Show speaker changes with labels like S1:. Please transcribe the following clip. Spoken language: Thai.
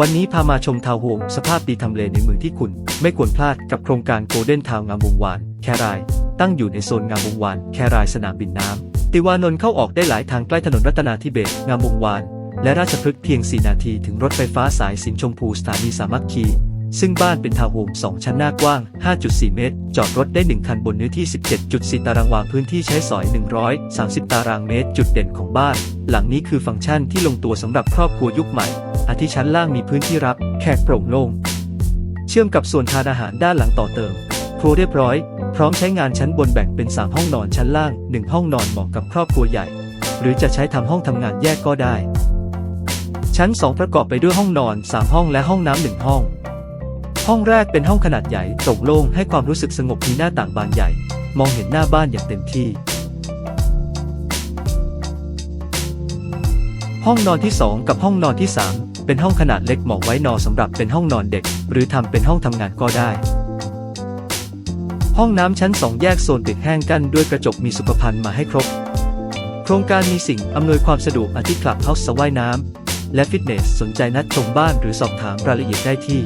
S1: วันนี้พามาชมทาวน์โฮมสภาพดีทำเลในเมืองที่คุณ ไม่ควรพลาดกับโครงการโกลเด้นทาวน์งามวงวาน แคราย ตั้งอยู่ในโซนงามวงวาน แครายสนามบินน้ำ ติวานนท์เข้าออกได้หลายทางใกล้ถนนรัตนาธิเบศงามวงวาน และราชพฤกษ์เพียง 4 นาทีถึงรถไฟฟ้าสายสินชมพูสถานีสามัคคี ซึ่งบ้านเป็นทาวน์โฮม2 ชั้นหน้ากว้าง 5.4 เมตร จอดรถได้ 1 คันบนเนื้อที่ 17.4 ตารางวาพื้นที่ใช้สอย 130 ตารางเมตร จุดเด่นของบ้าน หลังนี้คือฟังก์ชันที่ลงตัวสำหรับครอบครัวยุคใหม่ อาทิชั้นล่างมีพื้นที่รับแขกโปร่งโล่ง เชื่อมกับส่วนทานอาหารด้านหลังต่อเติม ครัวเรียบร้อย พร้อมใช้งานชั้นบนแบ่งเป็น 3 ห้องนอนชั้นล่าง 1 ห้องนอนเหมาะกับครอบครัวใหญ่ หรือจะใช้ทำห้องทำงานแยกก็ได้ ชั้น 2 ประกอบไปด้วยห้องนอน 3 ห้องและห้องน้ำหนึ่งห้อง ห้องแรกเป็นห้องขนาดใหญ่โปร่งโล่งให้ความรู้สึกสงบมีหน้าต่างบานใหญ่ มองเห็นหน้าบ้านอย่างเต็มที่ห้องนอนที่ 2 กับห้องนอนที่ 3 เป็นห้องขนาดเล็กเหมาะไว้นอนสำหรับเป็นห้องนอนเด็ก หรือทำเป็นห้องทำงานก็ได้ ห้องน้ำชั้น 2 แยกโซนติดแห้งกั้นด้วยกระจกมีสุขภัณฑ์มาให้ครบ โครงการมีสิ่งอำนวยความสะดวกอาทิคลับเฮาส์สว่ายน้ำและฟิตเนสสนใจนัดชมบ้านหรือสอบถามรายละเอียดได้ที่